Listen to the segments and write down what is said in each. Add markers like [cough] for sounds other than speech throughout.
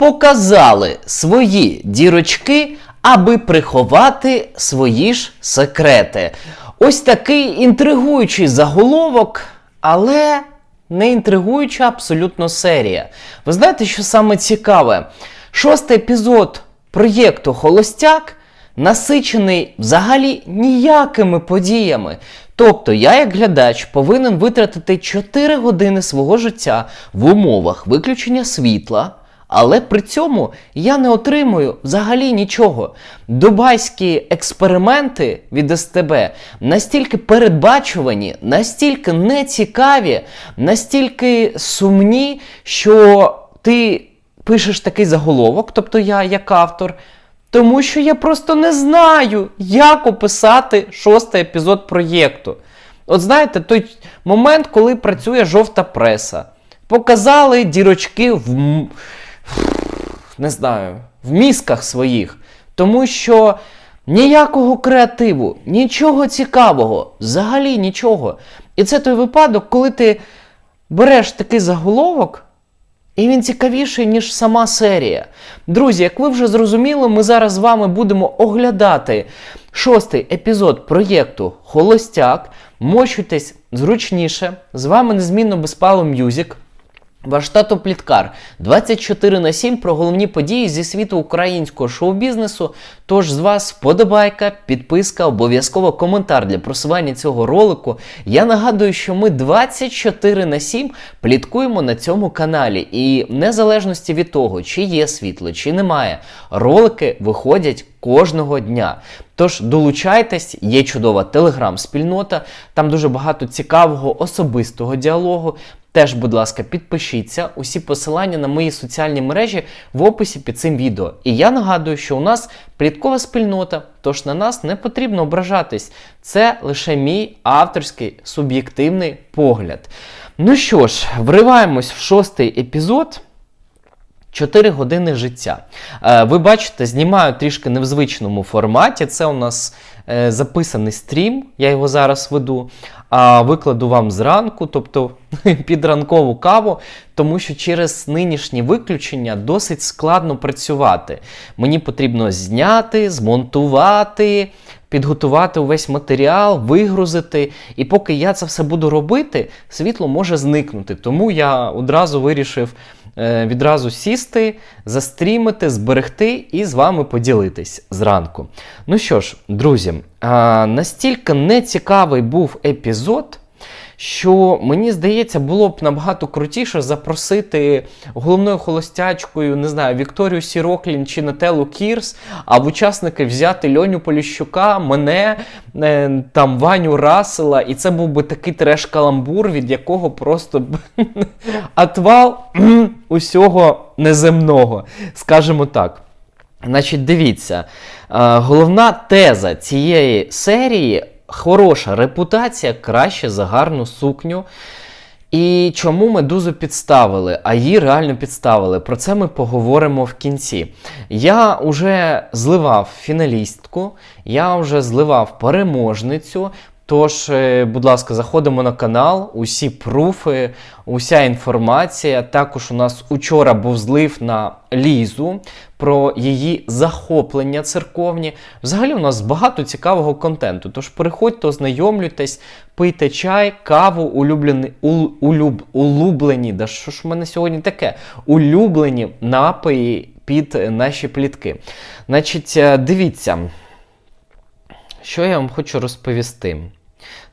показали свої дірочки, аби приховати свої ж секрети. Ось такий інтригуючий заголовок, але не інтригуюча абсолютно серія. Ви знаєте, що саме цікаве? Шостий епізод проєкту Холостяк насичений взагалі ніякими подіями. Тобто я, як глядач, повинен витратити 4 години свого життя в умовах виключення світла. Але при цьому я не отримую взагалі нічого. Дубайські експерименти від СТБ настільки передбачувані, настільки нецікаві, настільки сумні, що ти пишеш такий заголовок, тобто я як автор, тому що я просто не знаю, як описати шостий епізод проєкту. От знаєте, той момент, коли працює жовта преса. Показали дірочки в, не знаю, в мізках своїх. Тому що ніякого креативу, нічого цікавого, взагалі нічого. І це той випадок, коли ти береш такий заголовок, і він цікавіший, ніж сама серія. Друзі, як ви вже зрозуміли, ми зараз з вами будемо оглядати шостий епізод проєкту Холостяк. Мочуйтесь зручніше. З вами незмінно Безпало М'юзік. Ваш тато Пліткар 24 на 7 про головні події зі світу українського шоу-бізнесу. Тож з вас вподобайка, підписка, обов'язково коментар для просування цього ролику. Я нагадую, що ми 24 на 7 пліткуємо на цьому каналі. І в незалежності від того, чи є світло, чи немає, ролики виходять кожного дня. Тож долучайтесь, є чудова телеграм-спільнота, там дуже багато цікавого особистого діалогу. Теж, будь ласка, підпишіться. Усі посилання на мої соціальні мережі в описі під цим відео. І я нагадую, що у нас пліткова спільнота, тож на нас не потрібно ображатись. Це лише мій авторський суб'єктивний погляд. Ну що ж, вриваємось в шостий епізод. 4 години життя. Е, Ви бачите, знімаю трішки не в звичному форматі. Це у нас е, записаний стрім, я його зараз веду. А викладу вам зранку, тобто [laughs] під ранкову каву, тому що через нинішні виключення досить складно працювати. Мені потрібно зняти, змонтувати, підготувати увесь матеріал, вигрузити. І поки я це все буду робити, світло може зникнути. Тому я одразу вирішив відразу сісти, застрімити, зберегти і з вами поділитись зранку. Ну що ж, друзі, настільки нецікавий був епізод. Що мені здається, було б набагато крутіше запросити головною холостячкою, не знаю, Вікторію Сіроклін чи Нателу Кірс, а в учасники взяти Льоню Поліщука, мене, е, там Ваню Расела, і це був би такий треш-каламбур, від якого просто б [laughs] отвал [clears throat] усього неземного, скажімо так. Значить, дивіться, е, головна теза цієї серії хороша репутація краще за гарну сукню. І чому медузу підставили, а її реально підставили. Про це ми поговоримо в кінці. Я вже зливав фіналістку, я вже зливав переможницю. Тож, е, будь ласка, заходимо на канал, усі пруфи, уся інформація. Також у нас учора був злив на Лізу про її захоплення церковні. Взагалі, у нас багато цікавого контенту. Тож переходьте, ознайомлюйтесь, пийте чай, каву, улюблені, улюб, улюблені. Да що ж в мене сьогодні таке? Улюблені напої під наші плітки. Значить, е, дивіться. Що я вам хочу розповісти?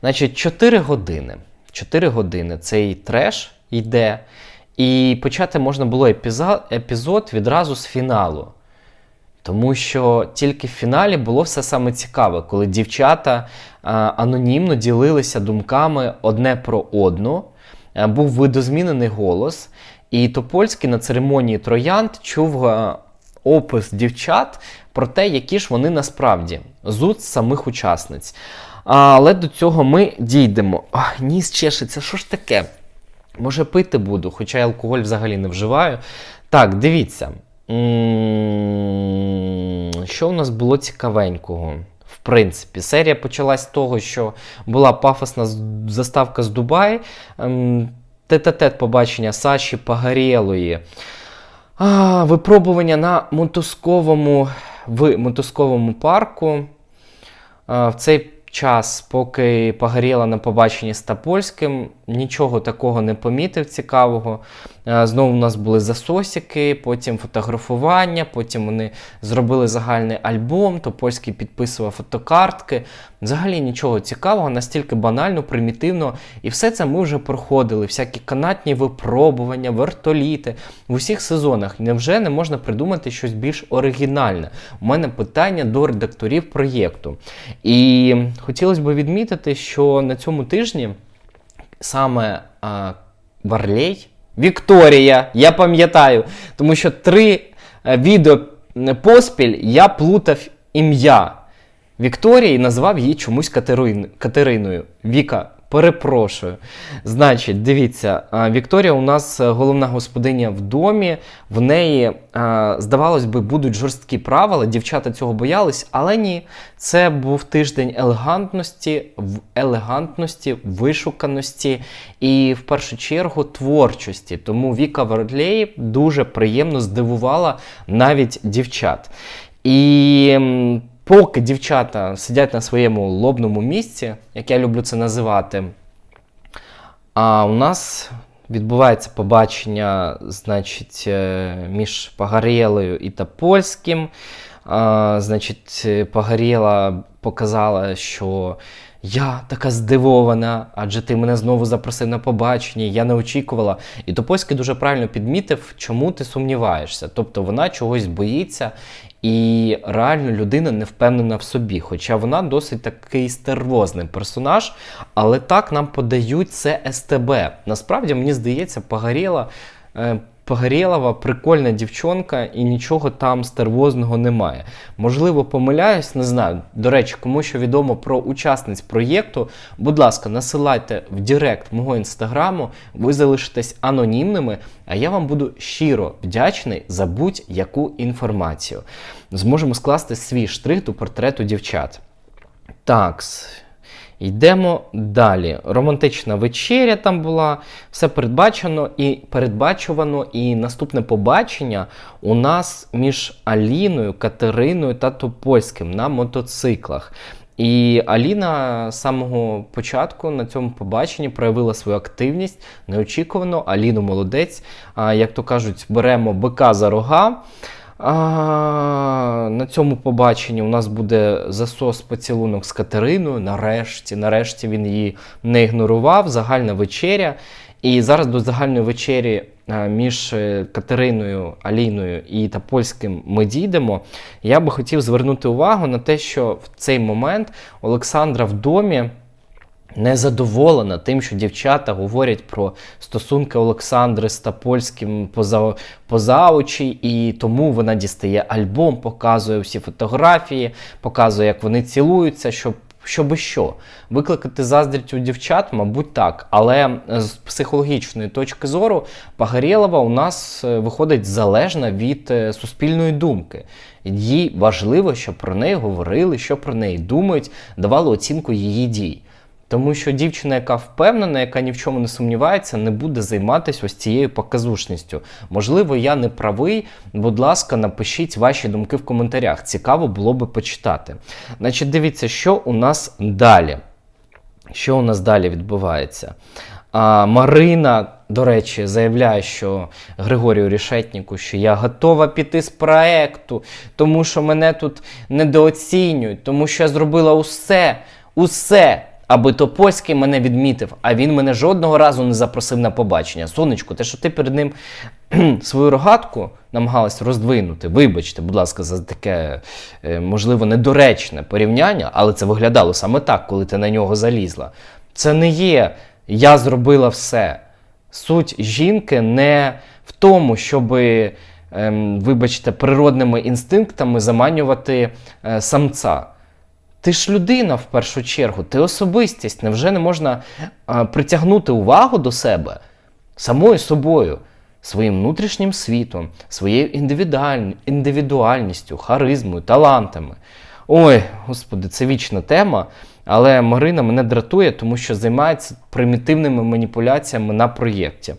Значить, 4 години. 4 години цей треш йде. І почати можна було епізод, відразу з фіналу. Тому що тільки в фіналі було все саме цікаве, коли дівчата анонімно ділилися думками одне про одну. А, був видозмінений голос, і Топольський на церемонії Троянд чув а, опис дівчат про те, які ж вони насправді з самих учасниць. Але до цього ми дійдемо. Ах, ніс чешеться, що ж таке? Може, пити буду, хоча я алкоголь взагалі не вживаю. Так, дивіться. Що у нас було цікавенького? В принципі, серія почалась з того, що була пафосна заставка з Дубай, ем, тет-а-тет побачення Саші Пагарєлої. А, випробування на мотузковому, в мотузковому парку. А, в цей час, поки погоріла на побаченні з Тапольським, нічого такого не помітив цікавого. Знову у нас були засосики, потім фотографування, потім вони зробили загальний альбом, Топольський підписував фотокартки. Взагалі нічого цікавого, настільки банально, примітивно. І все це ми вже проходили, всякі канатні випробування, вертоліти в усіх сезонах. Невже не можна придумати щось більш оригінальне? У мене питання до редакторів проєкту. І хотілося б відмітити, що на цьому тижні саме а, Варлей, Вікторія, я пам'ятаю, тому що три е, відео поспіль я плутав ім'я. Вікторії і назвав її чомусь Катерин, Катериною. Віка, перепрошую. Значить, дивіться, Вікторія у нас е, головна господиня в домі. В неї, здавалось би, будуть жорсткі правила. Дівчата цього боялись, але ні. Це був тиждень елегантності, елегантності, вишуканості і в першу чергу творчості. Тому Віка Варлей дуже приємно здивувала навіть дівчат. І поки дівчата сидять на своєму лобному місці, як я люблю це називати, а у нас відбувається побачення, значить, е, між Погорєлою і Топольським. А, значить, Погорєла показала, що я така здивована, адже ти мене знову запросив на побачення, я не очікувала. І Топольський дуже правильно підмітив, чому ти сумніваєшся. Тобто вона чогось боїться, і реально людина не впевнена в собі. Хоча вона досить такий стервозний персонаж, але так нам подають це СТБ. Насправді, мені здається, Погорєла. Погорєлова прикольна дівчонка і нічого там стервозного немає. Можливо, помиляюсь, не знаю. До речі, кому що відомо про учасниць проєкту, будь ласка, насилайте в Директ мого інстаграму, ви залишитесь анонімними, а я вам буду щиро вдячний за будь-яку інформацію. Зможемо скласти свій штрих до портрету дівчат. Такс. Йдемо далі. Романтична вечеря там була, все передбачено і передбачувано. І наступне побачення у нас між Аліною, Катериною та Топольським на мотоциклах. І Аліна з самого початку на цьому побаченні проявила свою активність неочікувано. Аліну молодець. Як то кажуть, беремо бика за рога. А, на цьому побаченні у нас буде засос поцілунок з Катериною. Нарешті, нарешті він її не ігнорував. Загальна вечеря. І зараз до загальної вечері між е, Катериною, Аліною і Тапольським ми дійдемо. Я би хотів звернути увагу на те, що в цей момент Олександра в домі не задоволена тим, що дівчата говорять про стосунки Олександри з Тапольським поза, поза очі, і тому вона дістає альбом, показує всі фотографії, показує, як вони цілуються, щоб. Щоби що? Викликати заздрість у дівчат, мабуть, так. Але з психологічної точки зору Погорєлова у нас е, виходить залежна від е, суспільної думки. Їй важливо, щоб про неї говорили, що про неї думають, давали оцінку її дій. Тому що дівчина, яка впевнена, яка ні в чому не сумнівається, не буде займатися ось цією показушністю. Можливо, я не правий. Будь ласка, напишіть ваші думки в коментарях. Цікаво було би почитати. Значить, дивіться, що у нас далі. Що у нас далі відбувається? А, Марина, до речі, заявляє, що Григорію Рішетніку, що я готова піти з проекту, тому що мене тут недооцінюють, тому що я зробила усе, усе аби Топольський мене відмітив, а він мене жодного разу не запросив на побачення. Сонечко, те, що ти перед ним [clears throat] свою рогатку намагалась роздвинути, вибачте, будь ласка, за таке, е, можливо, недоречне порівняння, але це виглядало саме так, коли ти на нього залізла. Це не є я зробила все. Суть жінки не в тому, щоби, ем, вибачте, природними інстинктами заманювати е, самця. Ти ж людина в першу чергу, ти особистість. Невже не можна а, притягнути увагу до себе самою собою, своїм внутрішнім світом, своєю індивідуаль... індивідуальністю, харизмою, талантами? Ой, господи, це вічна тема. Але Марина мене дратує, тому що займається примітивними маніпуляціями на проєкті.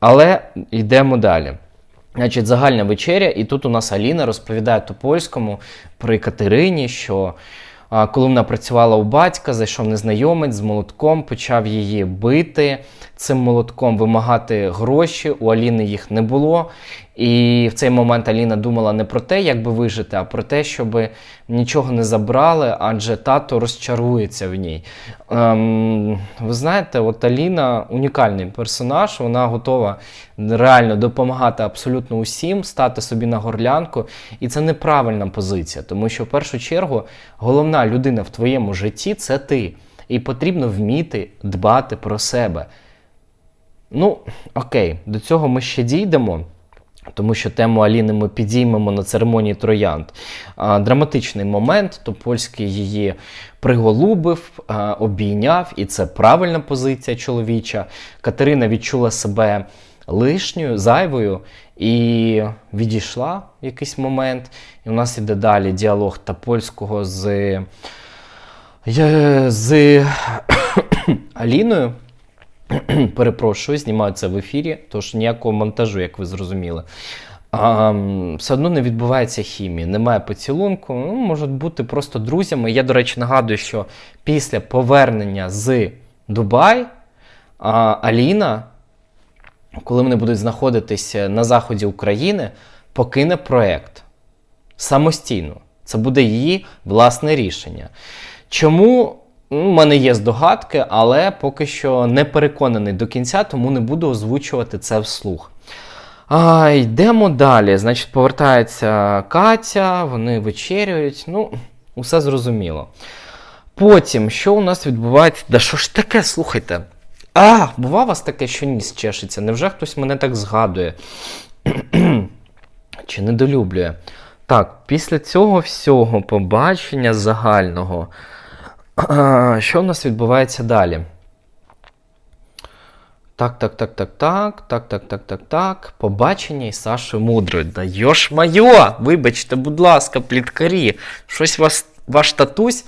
Але йдемо далі. Значить, загальна вечеря, і тут у нас Аліна розповідає Топольському при Катерині, що коли вона працювала у батька, зайшов незнайомець з молотком, почав її бити цим молотком, вимагати гроші. У Аліни їх не було. І в цей момент Аліна думала не про те, як би вижити, а про те, щоб нічого не забрали, адже тато розчарується в ній. Ем, ви знаєте, от Аліна унікальний персонаж, вона готова реально допомагати абсолютно усім, стати собі на горлянку. І це неправильна позиція, тому що в першу чергу головна людина в твоєму житті це ти. І потрібно вміти дбати про себе. Ну, окей, до цього ми ще дійдемо. Тому що тему Аліни ми підіймемо на церемонії троянд. Драматичний момент, то польський її приголубив, обійняв, і це правильна позиція чоловіча. Катерина відчула себе лишньою, зайвою і відійшла в якийсь момент. І у нас іде далі діалог та польського з, з [coughs] Аліною. [clears throat] Перепрошую, знімаю це в ефірі, тож ніякого монтажу, як ви зрозуміли. А, все одно не відбувається хімії, немає поцілунку, ну, можуть бути просто друзями. Я, до речі, нагадую, що після повернення з Дубай а, Аліна, коли вони будуть знаходитися на заході України, покине проект самостійно. Це буде її власне рішення. Чому? У мене є здогадки, але поки що не переконаний до кінця, тому не буду озвучувати це вслух. А, йдемо далі. Значить, повертається Катя, вони вечерюють. Ну, усе зрозуміло. Потім, що у нас відбувається? Да що ж таке, слухайте. А, бува вас таке, що ніс чешеться? Невже хтось мене так згадує? [clears throat] Чи недолюблює? Так, після цього всього побачення загального. [clears throat] Що в нас відбувається далі? Так, так, так, так, так, так, так, так, так, так. Побачення із Сашою Мудрою. Да йош майо! Вибачте, будь ласка, пліткарі. Щось вас, ваш татусь.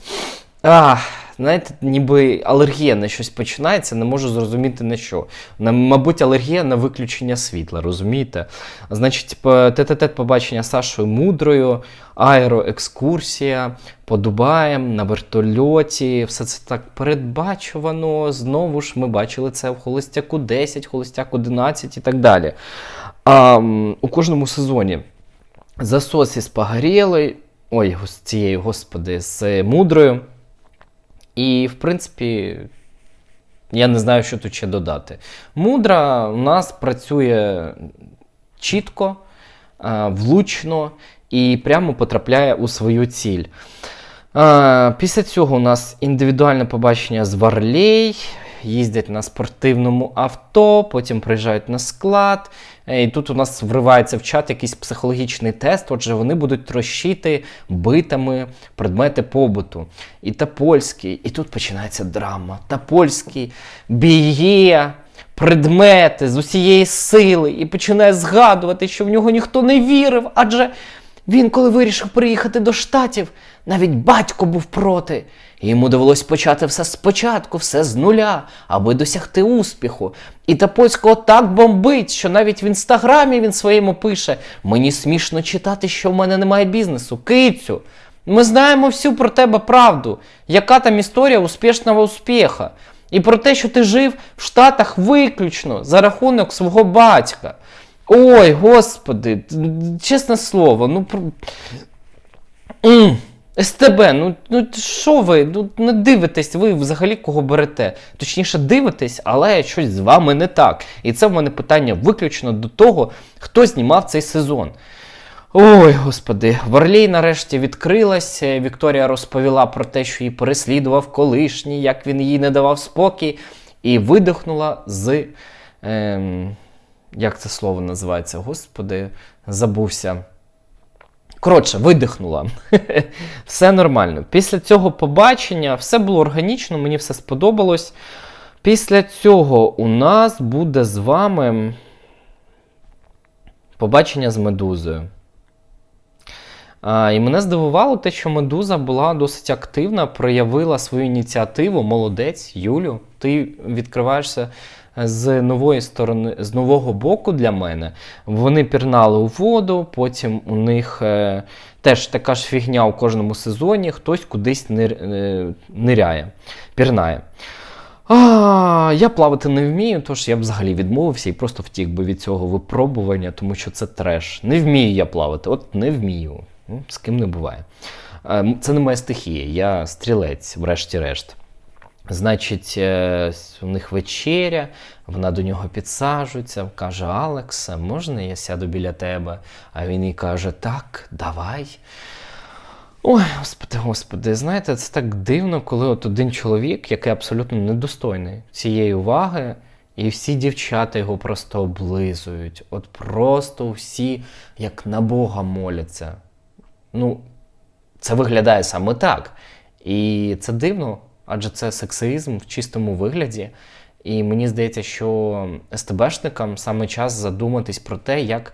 А, знаєте, ніби алергія на щось починається, не можу зрозуміти на що. На, мабуть, алергія на виключення світла, розумієте? Значить, тет-а-тет побачення Сашою Мудрою, аероекскурсія по Дубаям, на вертольоті, все це так передбачувано. Знову ж ми бачили це в Холостяку 10, Холостяк 11 і так далі. А, у кожному сезоні засос із Погорєлою, ой, з цією, господи, з мудрою. І, в принципі, я не знаю, що тут ще додати. Мудра у нас працює чітко, е, влучно і прямо потрапляє у свою ціль. Е, Після цього у нас індивідуальне побачення з Варлей. Їздять на спортивному авто, потім приїжджають на склад. Е, І тут у нас вривається в чат якийсь психологічний тест. Отже, вони будуть трощити битами предмети побуту. І Топольський, і тут починається драма. Топольський б'є предмети з усієї сили і починає згадувати, що в нього ніхто не вірив, адже він, коли вирішив приїхати до Штатів, навіть батько був проти. Йому довелось почати все спочатку, все з нуля, аби досягти успіху. І Топольського так бомбить, що навіть в інстаграмі він своєму пише: Мені смішно читати, що в мене немає бізнесу. Кицю, ми знаємо всю про тебе правду. Яка там історія успішного успіха? І про те, що ти жив в Штатах виключно за рахунок свого батька. Ой, господи, чесне слово, ну. про- СТБ, ну, ну що ви? Ну, не дивитесь, ви взагалі кого берете. Точніше, дивитесь, але щось з вами не так. І це в мене питання виключно до того, хто знімав цей сезон. Ой, господи, Варлей нарешті відкрилася. Вікторія розповіла про те, що її переслідував колишній, як він їй не давав спокій, і видихнула з. Ем, як це слово називається? Господи, забувся. Коротше, видихнула. [laughs] все нормально. Після цього побачення все було органічно, мені все сподобалось. Після цього у нас буде з вами побачення з медузою. А, і мене здивувало те, що медуза була досить активна, проявила свою ініціативу. Молодець, Юлю, ти відкриваєшся з нової сторони, з нового боку для мене. Вони пірнали у воду, потім у них е, теж така ж фігня у кожному сезоні, хтось кудись нир, е, ниряє, пірнає. А, я плавати не вмію, тож я б взагалі відмовився і просто втік би від цього випробування, тому що це треш. Не вмію я плавати, от не вмію. Ну, З ким не буває. Е, Це не моя стихія, я стрілець, врешті-решт. Значить, е, у них вечеря, вона до нього підсаджується, каже: Алексе, можна я сяду біля тебе? А він їй каже: Так, давай. Ой, господи, господи, знаєте, це так дивно, коли от один чоловік, який абсолютно недостойний цієї уваги, і всі дівчата його просто облизують. От просто всі як на Бога моляться. Ну, це виглядає саме так. І це дивно, адже це сексизм в чистому вигляді. І мені здається, що СТБшникам саме час задуматись про те, як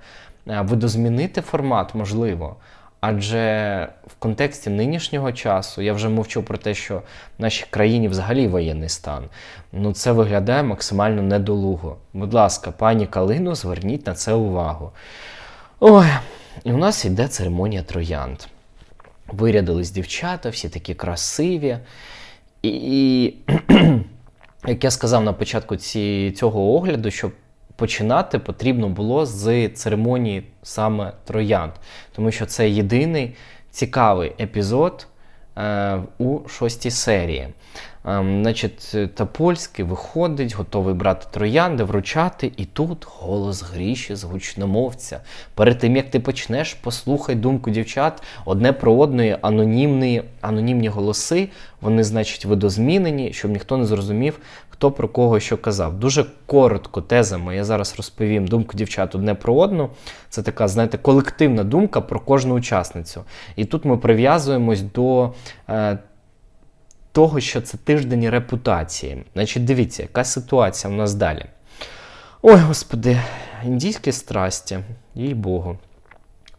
е, видозмінити формат, можливо. Адже в контексті нинішнього часу я вже мовчу про те, що в нашій країні взагалі воєнний стан. Ну це виглядає максимально недолуго. Будь ласка, пані Калину, зверніть на це увагу. Ой, і у нас йде церемонія троянд. Вирядились дівчата, всі такі красиві. І, [clears throat] як я сказав на початку ці, цього огляду, щоб починати потрібно було з церемонії саме троянд, тому що це єдиний цікавий епізод е, у шостій серії. Ем, значить, Топольський виходить, готовий брати троянди, вручати, і тут голос гріші з гучномовця. Перед тим як ти почнеш, послухай думку дівчат одне про одної анонімні, анонімні голоси. Вони, значить, видозмінені, щоб ніхто не зрозумів, хто про кого що казав. Дуже коротко тезами. Я зараз розповім думку дівчат одне про одну. Це така, знаєте, колективна думка про кожну учасницю. І тут ми прив'язуємось до. Е, того, що це тиждень репутації. Значить, дивіться, яка ситуація у нас далі. Ой, господи, індійські страсті, їй Богу.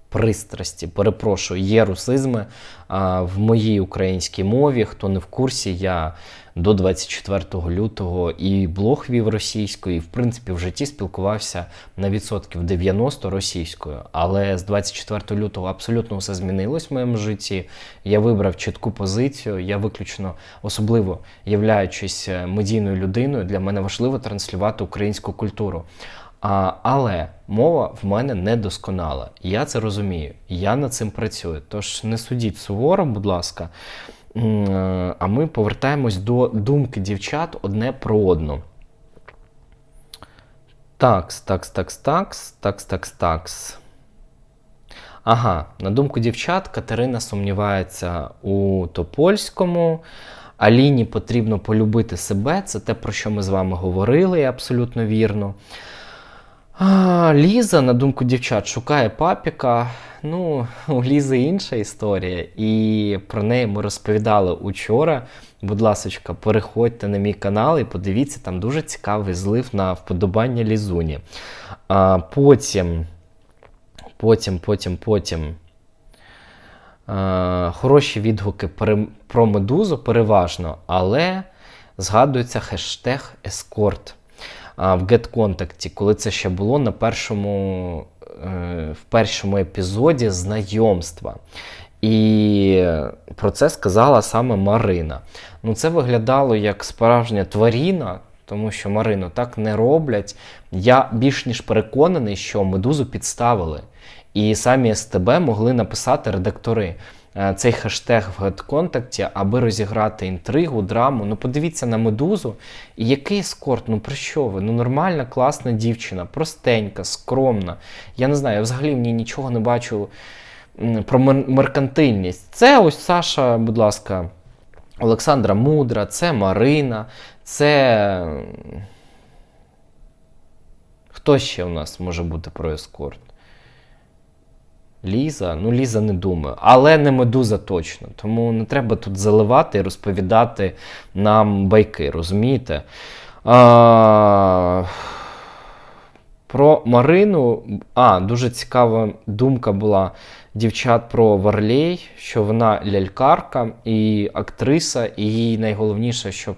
Пристрасті, перепрошую, є русизми а, в моїй українській мові. Хто не в курсі, я до 24 лютого і блог вів російською, і в принципі в житті спілкувався на відсотків 90 російською. Але з 24 лютого абсолютно все змінилось в моєму житті. Я вибрав чітку позицію. Я виключно особливо являючись медійною людиною, для мене важливо транслювати українську культуру. А, Але мова в мене недосконала. Я це розумію. Я над цим працюю. Тож не судіть суворо, будь ласка. А ми повертаємось до думки дівчат одне про одну. Такс, такс, такс, такс, такс, такс, такс. Ага, на думку дівчат, Катерина сумнівається у Топольському. Аліні потрібно полюбити себе. Це те, про що ми з вами говорили, абсолютно вірно. Ліза, на думку дівчат, шукає папіка. Ну, у Лізи інша історія, і про неї ми розповідали учора. Будь ласка, переходьте на мій канал і подивіться, там дуже цікавий злив на вподобання Лізуні. А, Потім, потім, потім, потім. А, хороші відгуки про медузу переважно, але згадується хештег ескорт в GetContact, коли це ще було на першому, е, в першому епізоді знайомства. І про це сказала саме Марина. Ну, це виглядало як справжня тваріна, тому що Марину так не роблять. Я більш ніж переконаний, що медузу підставили. І самі СТБ могли написати редактори цей хештег в GetContact, аби розіграти інтригу, драму. Ну подивіться на медузу. І який ескорт? Ну про що ви? Ну нормальна, класна дівчина, простенька, скромна. Я не знаю, я взагалі в ній нічого не бачу про меркантильність. Це ось Саша, будь ласка, Олександра Мудра, це Марина, це. Хто ще у нас може бути про ескорт? Ліза, ну Ліза не думаю, але не медуза точно. Тому не треба тут заливати і розповідати нам байки, розумієте? А, про Марину. А, дуже цікава думка була дівчат про Варлей, що вона лялькарка і актриса, і їй найголовніше, щоб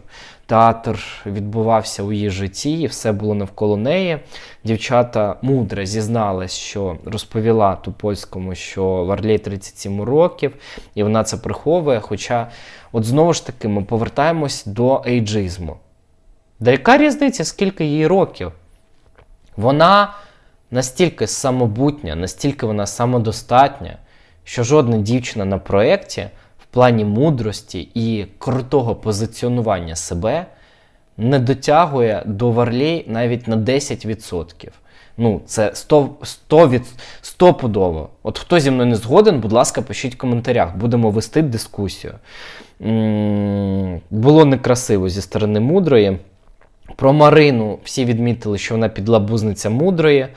театр відбувався у її житті, і все було навколо неї. Дівчата мудре зізналась, що розповіла Тупольському, що Варлей 37 років, і вона це приховує. Хоча, от знову ж таки, ми повертаємось до ейджизму. Да яка різниця, скільки їй років? Вона настільки самобутня, настільки вона самодостатня, що жодна дівчина на проєкті плані мудрості і крутого позиціонування себе не дотягує до Варлей навіть на 10%. Ну, це 100, 100 від, 100 подово. От хто зі мною не згоден, будь ласка, пишіть в коментарях, будемо вести дискусію. Було некрасиво зі сторони мудрої. Про Марину всі відмітили, що вона підлабузниця мудрої,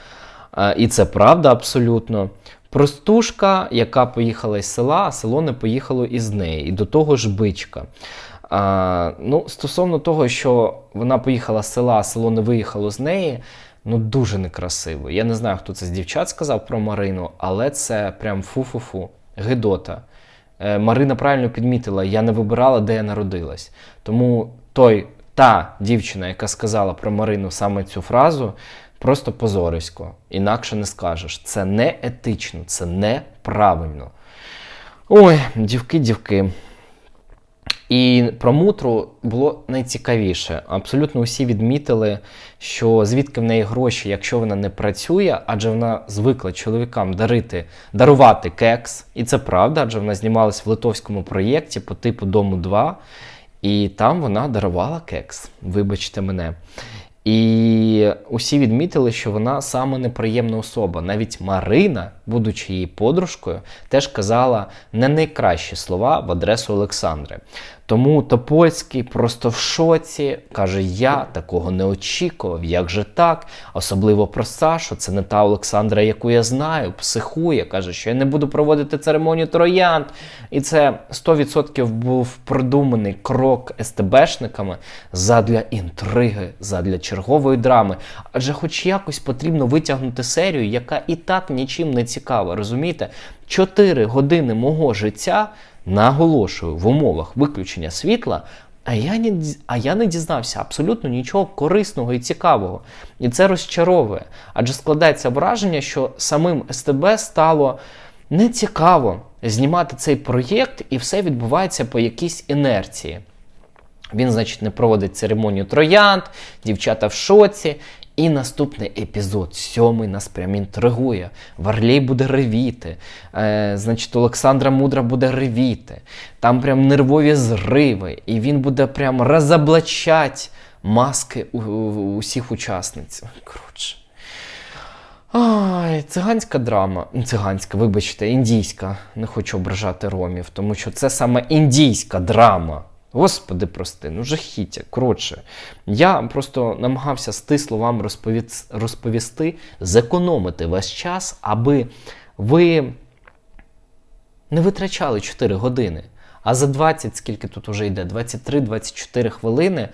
е, і це правда абсолютно. Простушка, яка поїхала із села, а село не поїхало із неї. І до того ж бичка. А, ну, Стосовно того, що вона поїхала з села, а село не виїхало з неї, ну дуже некрасиво. Я не знаю, хто це з дівчат сказав про Марину, але це прям фу-фу-фу. Гидота. Е, Марина правильно підмітила, я не вибирала, де я народилась. Тому той, та дівчина, яка сказала про Марину саме цю фразу, просто позорисько. Інакше не скажеш. Це не етично, це неправильно. Ой, дівки, дівки. І про мутру було найцікавіше. Абсолютно усі відмітили, що звідки в неї гроші, якщо вона не працює, адже вона звикла чоловікам дарити, дарувати кекс. І це правда, адже вона знімалась в литовському проєкті по типу Дому 2. І там вона дарувала кекс. Вибачте мене. І усі відмітили, що вона саме неприємна особа. Навіть Марина, будучи її подружкою, теж казала не найкращі слова в адресу Олександри. Тому Топольський просто в шоці каже: Я такого не очікував. Як же так? Особливо про Сашу. Це не та Олександра, яку я знаю, психує. Каже, що я не буду проводити церемонію троянд. І це 100% був продуманий крок СТБшниками задля інтриги, задля чергової драми. Адже, хоч якось потрібно витягнути серію, яка і так нічим не цікава. Розумієте? Чотири години мого життя. Наголошую в умовах виключення світла, а я не а я не дізнався абсолютно нічого корисного і цікавого. І це розчаровує. Адже складається враження, що самим СТБ стало нецікаво знімати цей проєкт, і все відбувається по якійсь інерції. Він, значить, не проводить церемонію троянд, дівчата в шоці. І наступний епізод, сьомий нас прям інтригує. Варлей буде ревіти. Е, Значить, Олександра Мудра буде ревіти. Там прям нервові зриви. І він буде прям розоблачати маски у, у, усіх учасниць. Коротше. Ай, циганська драма. Циганська, вибачте, індійська. Не хочу ображати ромів, тому що це саме індійська драма. Господи, прости, ну жахіття. Коротше, я просто намагався стисло вам розповіс... розповісти, зекономити весь час, аби ви не витрачали 4 години. А за 20, скільки тут вже йде, 23-24 хвилини,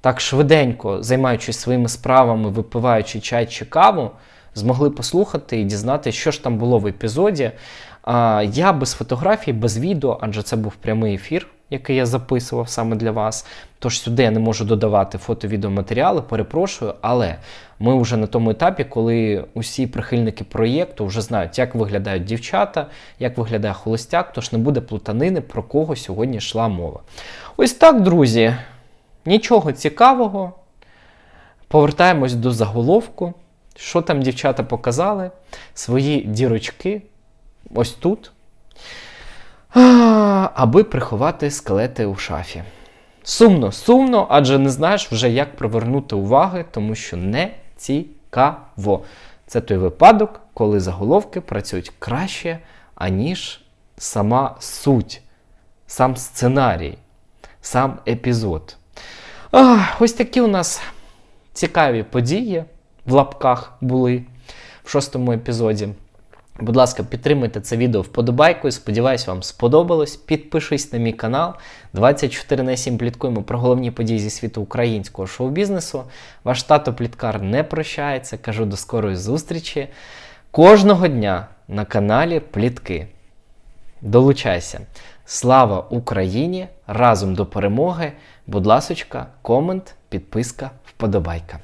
так швиденько, займаючись своїми справами, випиваючи чай чи каву, змогли послухати і дізнатися, що ж там було в епізоді. А, Я без фотографій, без відео, адже це був прямий ефір який я записував саме для вас. Тож сюди я не можу додавати фото-відеоматеріали, перепрошую, але ми вже на тому етапі, коли усі прихильники проєкту вже знають, як виглядають дівчата, як виглядає холостяк, тож не буде плутанини, про кого сьогодні йшла мова. Ось так, друзі, нічого цікавого. Повертаємось до заголовку. Що там дівчата показали? Свої дірочки ось тут аби приховати скелети у шафі. Сумно, сумно, адже не знаєш вже, як привернути уваги, тому що не цікаво. Це той випадок, коли заголовки працюють краще, аніж сама суть, сам сценарій, сам епізод. А, Ось такі у нас цікаві події в лапках були в шостому епізоді. Будь ласка, підтримуйте це відео вподобайкою. Сподіваюсь, вам сподобалось. Підпишись на мій канал. 24 на 7 пліткуємо про головні події зі світу українського шоу-бізнесу. Ваш тато Пліткар не прощається. Кажу до скорої зустрічі. Кожного дня на каналі Плітки. Долучайся. Слава Україні! Разом до перемоги! Будь ласочка, комент, підписка, вподобайка.